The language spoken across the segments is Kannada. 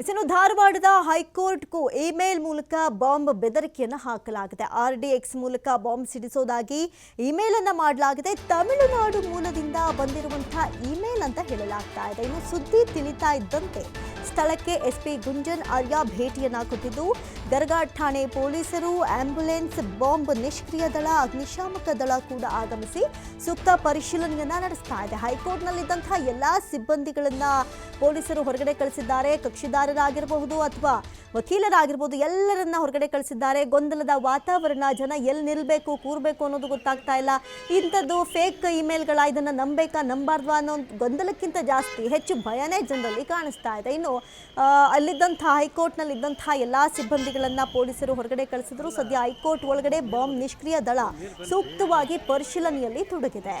ಇನ್ನು ಧಾರವಾಡದ ಹೈಕೋರ್ಟ್ಗೂ ಇಮೇಲ್ ಮೂಲಕ ಬಾಂಬ್ ಬೆದರಿಕೆಯನ್ನು ಹಾಕಲಾಗಿದೆ. ಆರ್ ಡಿ ಎಕ್ಸ್ ಮೂಲಕ ಬಾಂಬ್ ಸಿಡಿಸೋದಾಗಿ ಇಮೇಲ್ ಅನ್ನ ಮಾಡಲಾಗಿದೆ. ತಮಿಳುನಾಡು ಮೂಲದಿಂದ ಬಂದಿರುವಂತಹ ಇಮೇಲ್ ಅಂತ ಹೇಳಲಾಗ್ತಾ ಇದೆ. ಇನ್ನು ಸುದ್ದಿ ತಿಳಿತಾ ಇದ್ದಂತೆ ಸ್ಥಳಕ್ಕೆ ಎಸ್ಪಿ ಗುಂಜನ್ ಆರ್ಯ ಭೇಟಿಯನ್ನ ಕೊಟ್ಟಿದ್ದು ಠಾಣೆ ಪೊಲೀಸರು ಆಂಬ್ಯುಲೆನ್ಸ್ ಬಾಂಬ್ ನಿಷ್ಕ್ರಿಯ ದಳ, ಅಗ್ನಿಶಾಮಕ ದಳ ಕೂಡ ಆಗಮಿಸಿ ಸೂಕ್ತ ಪರಿಶೀಲನೆಯನ್ನ ನಡೆಸ್ತಾ ಇದೆ. ಹೈಕೋರ್ಟ್ನಲ್ಲಿದ್ದಂತಹ ಎಲ್ಲಾ ಸಿಬ್ಬಂದಿಗಳನ್ನ ಪೊಲೀಸರು ಹೊರಗಡೆ ಕಳಿಸಿದ್ದಾರೆ, ಕಕ್ಷಿದಾರರಾಗಿರಬಹುದು ಅಥವಾ ವಕೀಲರಾಗಿರ್ಬೋದು ಎಲ್ಲರನ್ನ ಹೊರಗಡೆ ಕಳಿಸಿದ್ದಾರೆ. ಗೊಂದಲದ ವಾತಾವರಣ, ಜನ ಎಲ್ಲಿ ನಿಲ್ಬೇಕು, ಕೂರ್ಬೇಕು ಅನ್ನೋದು ಗೊತ್ತಾಗ್ತಾ ಇಲ್ಲ. ಇಂಥದ್ದು ಫೇಕ್ ಇಮೇಲ್ಗಳ ಇದನ್ನ ನಂಬೇಕಾ ನಂಬಾರ್ದು ಅನ್ನೋ ಗೊಂದಲಕ್ಕಿಂತ ಜಾಸ್ತಿ ಹೆಚ್ಚು ಭಯನೇ ಜನರಲ್ಲಿ ಕಾಣಿಸ್ತಾ ಇದೆ. ಇನ್ನು ಅಲ್ಲಿದ್ದಂಥ ಹೈಕೋರ್ಟ್ನಲ್ಲಿ ಇದ್ದಂತಹ ಎಲ್ಲಾ ಸಿಬ್ಬಂದಿಗಳನ್ನ ಪೊಲೀಸರು ಹೊರಗಡೆ ಕಳಿಸಿದ್ರು. ಸದ್ಯ ಹೈಕೋರ್ಟ್ ಒಳಗಡೆ ಬಾಂಬ್ ನಿಷ್ಕ್ರಿಯ ದಳ ಸೂಕ್ತವಾಗಿ ಪರಿಶೀಲನೆಯಲ್ಲಿ ತೊಡಗಿದೆ.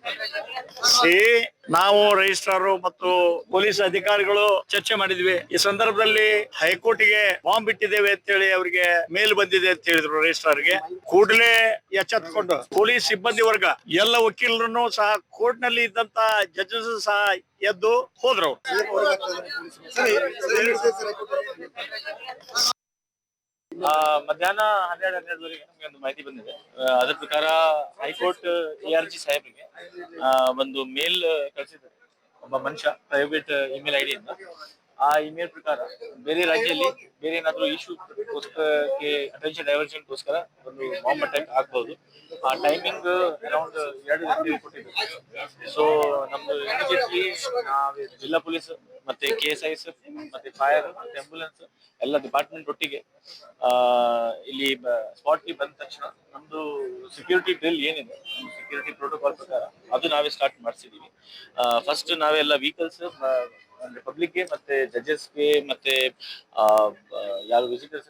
ಸಿ, ನಾವು ರಿಜಿಸ್ಟ್ರಾರು ಮತ್ತು ಪೊಲೀಸ್ ಅಧಿಕಾರಿಗಳು ಚರ್ಚೆ ಮಾಡಿದ್ವಿ. ಈ ಸಂದರ್ಭದಲ್ಲಿ ಹೈಕೋರ್ಟ್ಗೆ ಬಾಂಬ್ ಬಿಟ್ಟಿದ್ದೇವೆ ಅಂತ ಹೇಳಿ ಅವರಿಗೆ ಮೇಲ್ ಬಂದಿದೆ ಅಂತ ಹೇಳಿದ್ರು ರಿಜಿಸ್ಟ್ರಾರ್ಗೆ ಕೂಡಲೇ ಎಚ್ಚೆತ್ಕೊಂಡು ಪೊಲೀಸ್ ಸಿಬ್ಬಂದಿ ವರ್ಗ, ಎಲ್ಲ ವಕೀಲರನ್ನು ಸಹ ಕೋರ್ಟ್ನಲ್ಲಿ ಇದ್ದಂತ ಜಡ್ಜಸ್ ಸಹ ಎದ್ದು ಹೋದ್ರು ಮಧ್ಯಾಹ್ನ ಹನ್ನೆರಡು ಹನ್ನೆರಡುವರೆಗೆ ನಮಗೆ ಒಂದು ಮಾಹಿತಿ ಬಂದಿದೆ. ಅದರ ಪ್ರಕಾರ ಹೈಕೋರ್ಟ್ ಎ ಆರ್ ಜಿ ಸಾಹೇಬ್ರಿಗೆ ಒಂದು ಮೇಲ್ ಕಳಿಸಿದ್ದಾರೆ. ಒಬ್ಬ ಮನುಷ್ಯ ಪ್ರೈವೇಟ್ ಇಮೇಲ್ ಐಡಿ ಇಂದ. ಆ ಇಮೇಲ್ ಪ್ರಕಾರ ಬೇರೆ ರಾಜ್ಯದಲ್ಲಿ ಬೇರೆ ಏನಾದ್ರು ಇಶ್ಯೂ ಗೋಸ್ಕರಕ್ಕೆ ಅಟೆನ್ಷನ್ ಡೈವರ್ಷನ್ಗೋಸ್ಕರ ಒಂದು ಬಾಂಬ್ ಅಟ್ಯಾಕ್ ಆಗ್ಬಹುದು ಆ ಟೈಮಿಂಗ್ ಅರೌಂಡ್ ಎರಡು ಗಂಟೆ ಕೊಟ್ಟಿದ್ದಾರೆ. ಸೊ ನಮ್ದು ನಾವೇ ಜಿಲ್ಲಾ ಪೊಲೀಸ್ ಮತ್ತೆ K S I S F ಮತ್ತೆ ಫೈರ್ ಮತ್ತೆ ಆಂಬುಲೆನ್ಸ್ ಎಲ್ಲ ಡಿಪಾರ್ಟ್ಮೆಂಟ್ ಒಟ್ಟಿಗೆ ಇಲ್ಲಿ ಸ್ಪಾಟ್ಗೆ ಬಂದ ತಕ್ಷಣ ನಮ್ದು ಸೆಕ್ಯೂರಿಟಿ ಡ್ರಿಲ್ ಏನಿದೆ? ಸೆಕ್ಯೂರಿಟಿ ಪ್ರೋಟೋಕಾಲ್ ಪ್ರಕಾರ ಅದು ನಾವೇ ಸ್ಟಾರ್ಟ್ ಮಾಡಿಸಿದೀವಿ. ಫಸ್ಟ್ ನಾವೆಲ್ಲ ವೆಹಿಕಲ್ಸ್ ಅಂದ್ರೆ ಪಬ್ಲಿಕ್ಗೆ ಮತ್ತೆ ಜಡ್ಜಸ್ಗೆ ಮತ್ತೆ ಯಾರು ವಿಸಿಟರ್ಸ್